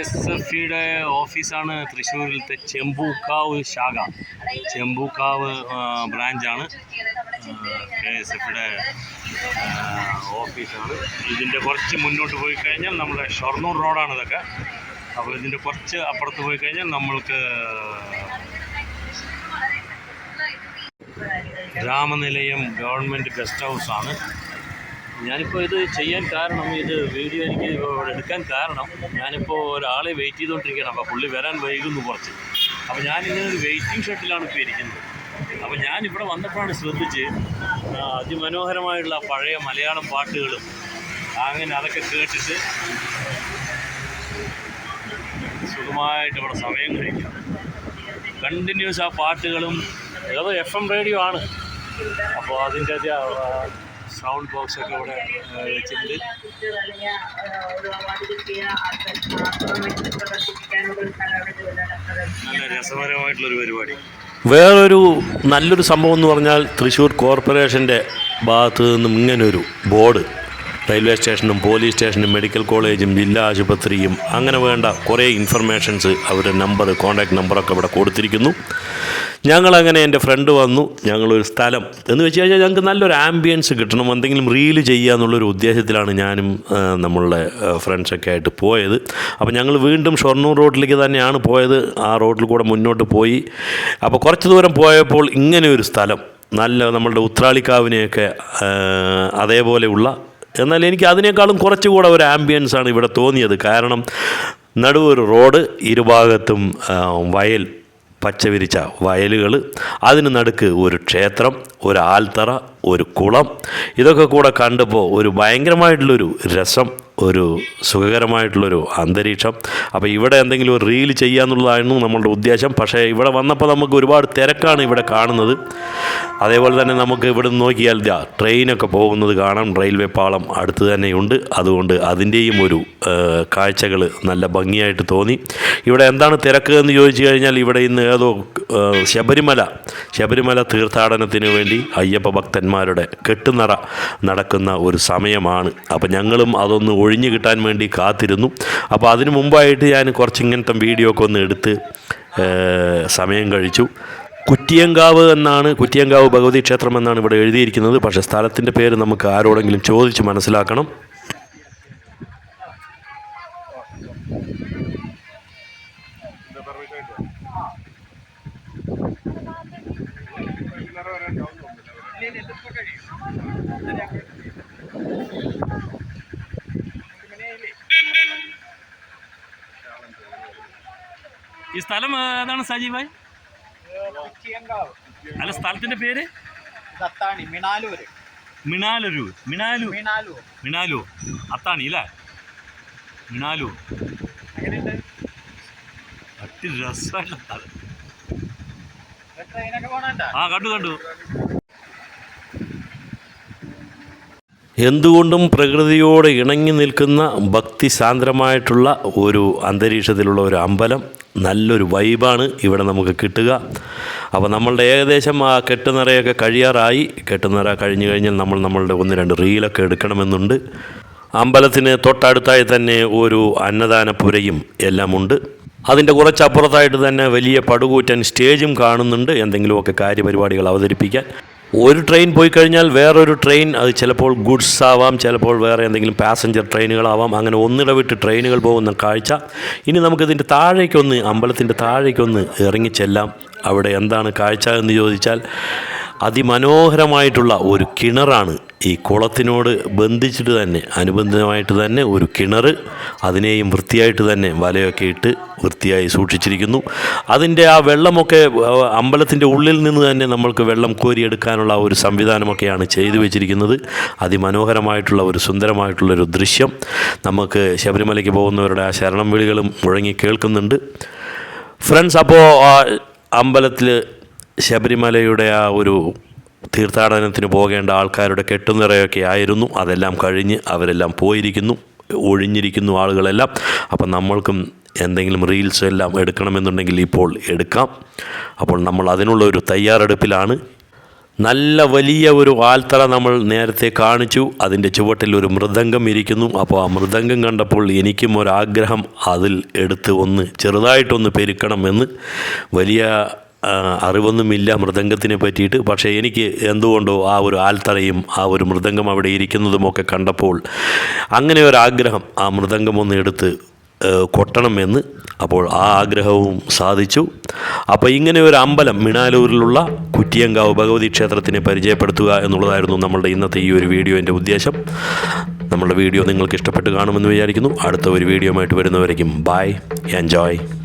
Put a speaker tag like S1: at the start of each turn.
S1: S F ഇയുടെ ഓഫീസാണ് തൃശ്ശൂരിലത്തെ ചെമ്പൂക്കാവ് ശാഖ. ചെമ്പൂക്കാവ് ബ്രാഞ്ചാണ്. കെ എസ് എഫിയുടെ ഓഫീസാണ്. ഇതിന്റെ കുറച്ച് മുന്നോട്ട് പോയി കഴിഞ്ഞാൽ നമ്മുടെ ഷൊർണൂർ റോഡാണ് ഇതൊക്കെ. അപ്പോൾ ഇതിന്റെ കുറച്ച് അപ്പുറത്ത് പോയി കഴിഞ്ഞാൽ നമ്മൾക്ക് രാമനിലയം ഗവൺമെന്റ് ഗസ്റ്റ് ഹൗസാണ്. ഞാനിപ്പോൾ ഇത് ചെയ്യാൻ കാരണം ഇത് വീഡിയോ എനിക്ക് എടുക്കാൻ കാരണം ഞാനിപ്പോൾ ഒരാളെ വെയിറ്റ് ചെയ്തുകൊണ്ടിരിക്കുകയാണ് അപ്പോൾ പുള്ളി വരാൻ വൈകുന്നു കുറച്ച്. അപ്പോൾ ഞാനിങ്ങനെ ഒരു വെയിറ്റിംഗ് ഷട്ടിലാണ് ഇപ്പോൾ ഇരിക്കുന്നത്. അപ്പോൾ ഞാൻ വന്നപ്പോഴാണ് ശ്രദ്ധിച്ച് അതിമനോഹരമായിട്ടുള്ള പഴയ മലയാളം പാട്ടുകളും അങ്ങനെ അതൊക്കെ കേട്ടിട്ട് സുഖമായിട്ട് ഇവിടെ സമയം കഴിക്കാം. കണ്ടിന്യൂസ് ആ പാട്ടുകളും ഏതോ എഫ് എം റേഡിയോ ആണ്. അപ്പോൾ അതിന്റെ സൗണ്ട് ബോക്സ് ഒക്കെ ഇവിടെ ആ, വെച്ചിട്ടുണ്ട്. നല്ല രസകരമായിട്ടുള്ളൊരു പരിപാടി. വേറൊരു നല്ലൊരു സംഭവം എന്ന് പറഞ്ഞാൽ തൃശ്ശൂർ കോർപ്പറേഷന്റെ ഭാഗത്തു നിന്നും ഇങ്ങനൊരു ബോർഡ് റെയിൽവേ സ്റ്റേഷനും പോലീസ് സ്റ്റേഷനും മെഡിക്കൽ കോളേജും ജില്ലാ ആശുപത്രിയും അങ്ങനെ വേണ്ട കുറേ ഇൻഫർമേഷൻസ് അവരുടെ നമ്പർ കോൺടാക്ട് നമ്പറൊക്കെ ഇവിടെ കൊടുത്തിരിക്കുന്നു. ഞങ്ങളങ്ങനെ എന്റെ ഫ്രണ്ട് വന്നു. ഞങ്ങളൊരു സ്ഥലം എന്ന് വെച്ച് കഴിഞ്ഞാൽ ഞങ്ങൾക്ക് നല്ലൊരു ആംബിയൻസ് കിട്ടണം. എന്തെങ്കിലും റീൽ ചെയ്യുക എന്നുള്ളൊരു ഉദ്ദേശത്തിലാണ് ഞാനും നമ്മളുടെ ഫ്രണ്ട്സൊക്കെ ആയിട്ട് പോയത്. അപ്പോൾ ഞങ്ങൾ വീണ്ടും ഷൊർണൂർ റോഡിലേക്ക് തന്നെയാണ് പോയത്. ആ റോഡിൽ കൂടെ മുന്നോട്ട് പോയി. അപ്പോൾ കുറച്ച് ദൂരം പോയപ്പോൾ ഇങ്ങനെ ഒരു സ്ഥലം. നല്ല നമ്മളുടെ ഉത്രാളിക്കാവിനെയൊക്കെ അതേപോലെയുള്ള എന്നാൽ എനിക്ക് അതിനേക്കാളും കുറച്ചുകൂടെ ഒരു ആംബിയൻസ് ആണ് ഇവിടെ തോന്നിയത്. കാരണം നടുവൊരു റോഡ് ഇരുഭാഗത്തും വയൽ പച്ചവിരിച്ച വയലുകൾ അതിന് നടുക്ക് ഒരു ക്ഷേത്രം ഒരു ആൽത്തറ ഒരു കുളം. ഇതൊക്കെ കൂടെ കണ്ടപ്പോൾ ഒരു ഭയങ്കരമായിട്ടുള്ളൊരു രസം. ഒരു സുഖകരമായിട്ടുള്ളൊരു അന്തരീക്ഷം. അപ്പോൾ ഇവിടെ എന്തെങ്കിലും ഒരു റീൽ ചെയ്യാന്നുള്ളതായിരുന്നു നമ്മളുടെ ഉദ്ദേശം. പക്ഷേ ഇവിടെ വന്നപ്പോൾ നമുക്ക് ഒരുപാട് തിരക്കാണ് ഇവിടെ കാണുന്നത്. അതേപോലെ തന്നെ നമുക്ക് ഇവിടെ നിന്ന് നോക്കിയാൽ ദാ ട്രെയിനൊക്കെ പോകുന്നത് കാണാം. റെയിൽവേ പാളം അടുത്ത് തന്നെയുണ്ട്. അതുകൊണ്ട് അതിന്റെയും ഒരു കാഴ്ചകൾ നല്ല ഭംഗിയായിട്ട് തോന്നി. ഇവിടെ എന്താണ് തിരക്ക് എന്ന് ചോദിച്ചു കഴിഞ്ഞാൽ ഇവിടെ ഇന്ന് ഏതോ ശബരിമല ശബരിമല തീർത്ഥാടനത്തിന് വേണ്ടി അയ്യപ്പ ഭക്തന്മാരുടെ കെട്ടുനിറ നടക്കുന്ന ഒരു സമയമാണ്. അപ്പോൾ ഞങ്ങളും അതൊന്ന് ഒഴിഞ്ഞു കിട്ടാൻ വേണ്ടി കാത്തിരുന്നു. അപ്പോൾ അതിന് മുമ്പായിട്ട് ഞാൻ കുറച്ചിങ്ങനത്തെ വീഡിയോ ഒക്കെ ഒന്ന് എടുത്ത് സമയം കഴിച്ചു. കുറ്റിയങ്കാവ് എന്നാണ് കുറ്റിയങ്കാവ് ഭഗവതി ക്ഷേത്രം എന്നാണ് ഇവിടെ എഴുതിയിരിക്കുന്നത്. പക്ഷേ സ്ഥലത്തിന്റെ പേര് നമുക്ക് ആരോടെങ്കിലും ചോദിച്ച് മനസ്സിലാക്കണം. ഈ സ്ഥലം ഏതാണ് സജീവായി അല്ല സ്ഥലത്തിന്റെ പേര്?
S2: അത്താണി മിണാലൂര്.
S1: മിണാലൊരു. മിണാലു.
S2: മിണാലൂർ
S1: മിണാലു. അത്താണി അല്ലേ മിണാലു. അട്ടി രസമായിട്ടുള്ള സ്ഥലം. ആ കണ്ടു കണ്ടു.
S3: എന്തുകൊണ്ടും പ്രകൃതിയോട് ഇണങ്ങി നിൽക്കുന്ന ഭക്തിസാന്ദ്രമായിട്ടുള്ള ഒരു അന്തരീക്ഷത്തിലുള്ള ഒരു അമ്പലം നല്ലൊരു വൈബാണ് ഇവിടെ നമുക്ക് കിട്ടുക. അപ്പോൾ നമ്മളുടെ ഏകദേശം ആ കെട്ടുനിറയൊക്കെ കഴിയാറായി. കെട്ടുനിറ കഴിഞ്ഞു കഴിഞ്ഞാൽ നമ്മൾ നമ്മളുടെ ഒന്ന് രണ്ട് റീലൊക്കെ എടുക്കണമെന്നുണ്ട്. അമ്പലത്തിന് തൊട്ടടുത്തായി തന്നെ ഒരു അന്നദാനപ്പുരയും എല്ലാമുണ്ട്. അതിന്റെ കുറച്ചപ്പുറത്തായിട്ട് തന്നെ വലിയ പടുകൂറ്റൻ സ്റ്റേജും കാണുന്നുണ്ട്. എന്തെങ്കിലുമൊക്കെ കാര്യപരിപാടികൾ അവതരിപ്പിക്കാൻ. ഒരു ട്രെയിൻ പോയി കഴിഞ്ഞാൽ വേറൊരു ട്രെയിൻ അത് ചിലപ്പോൾ ഗുഡ്സ് ആവാം ചിലപ്പോൾ വേറെ എന്തെങ്കിലും പാസഞ്ചർ ട്രെയിനുകളാവാം അങ്ങനെ ഒന്നിടവിട്ട് ട്രെയിനുകൾ പോകുന്ന കാഴ്ച. ഇനി നമുക്കിതിന്റെ താഴേക്കൊന്ന് അമ്പലത്തിന്റെ താഴേക്കൊന്ന് ഇറങ്ങിച്ചെല്ലാം. അവിടെ എന്താണ് കാഴ്ച എന്ന് ചോദിച്ചാൽ അതിമനോഹരമായിട്ടുള്ള ഒരു കിണറാണ് ഈ കുളത്തിനോട് ബന്ധിച്ചിട്ട് തന്നെ അനുബന്ധമായിട്ട് തന്നെ ഒരു കിണർ അതിനെയും വൃത്തിയായിട്ട് തന്നെ വലയൊക്കെ ഇട്ട് വൃത്തിയായി സൂക്ഷിച്ചിരിക്കുന്നു. അതിന്റെ ആ വെള്ളമൊക്കെ അമ്പലത്തിന്റെ ഉള്ളിൽ നിന്ന് തന്നെ നമ്മൾക്ക് വെള്ളം കോരിയെടുക്കാനുള്ള ഒരു സംവിധാനമൊക്കെയാണ് ചെയ്തു വെച്ചിരിക്കുന്നത്. അതിമനോഹരമായിട്ടുള്ള ഒരു സുന്ദരമായിട്ടുള്ളൊരു ദൃശ്യം. നമുക്ക് ശബരിമലയ്ക്ക് പോകുന്നവരുടെ ആ ശരണം വിളികളും മുഴങ്ങി കേൾക്കുന്നുണ്ട്. ഫ്രണ്ട്സ് അപ്പോൾ അമ്പലത്തിൽ ശബരിമലയുടെ ആ ഒരു തീർത്ഥാടനത്തിന് പോകേണ്ട ആൾക്കാരുടെ കെട്ടുനിറയൊക്കെ ആയിരുന്നു. അതെല്ലാം കഴിഞ്ഞ് അവരെല്ലാം പോയിരിക്കുന്നു. ഒഴിഞ്ഞിരിക്കുന്നു ആളുകളെല്ലാം. അപ്പം നമ്മൾക്കും എന്തെങ്കിലും റീൽസ് എല്ലാം എടുക്കണമെന്നുണ്ടെങ്കിൽ ഇപ്പോൾ എടുക്കാം. അപ്പോൾ നമ്മൾ അതിനുള്ള ഒരു തയ്യാറെടുപ്പിലാണ്. നല്ല വലിയ ഒരു ആൽത്തറ നമ്മൾ നേരത്തെ കാണിച്ചു. അതിന്റെ ചുവട്ടിൽ ഒരു മൃദംഗം ഇരിക്കുന്നു. അപ്പോൾ ആ മൃദംഗം കണ്ടപ്പോൾ എനിക്കും ഒരാഗ്രഹം അതിൽ എടുത്ത് ഒന്ന് ചെറുതായിട്ടൊന്ന് പെരുക്കണമെന്ന്. വലിയ അറിവൊന്നുമില്ല മൃദംഗത്തിനെ പറ്റിയിട്ട്. പക്ഷേ എനിക്ക് എന്തുകൊണ്ടോ ആ ഒരു ആൽത്തറയും ആ ഒരു മൃദംഗം അവിടെ ഇരിക്കുന്നതുമൊക്കെ കണ്ടപ്പോൾ അങ്ങനെ ഒരാഗ്രഹം ആ മൃദംഗം ഒന്ന് എടുത്ത് കൊട്ടണമെന്ന് അപ്പോൾ ആ ആഗ്രഹവും സാധിച്ചു. അപ്പോൾ ഇങ്ങനെ ഒരു അമ്പലം മിണാലൂരിലുള്ള കുറ്റിയങ്കാവ് ഭഗവതി ക്ഷേത്രത്തിനെ പരിചയപ്പെടുത്തുക എന്നുള്ളതായിരുന്നു നമ്മളുടെ ഇന്നത്തെ ഈ ഒരു വീഡിയോന്റെ ഉദ്ദേശം. നമ്മളുടെ വീഡിയോ നിങ്ങൾക്ക് ഇഷ്ടപ്പെട്ട് കാണുമെന്ന് വിചാരിക്കുന്നു. അടുത്ത ഒരു വീഡിയോ ആയിട്ട് വരുന്നവരേക്കും ബൈ എൻജോയ്.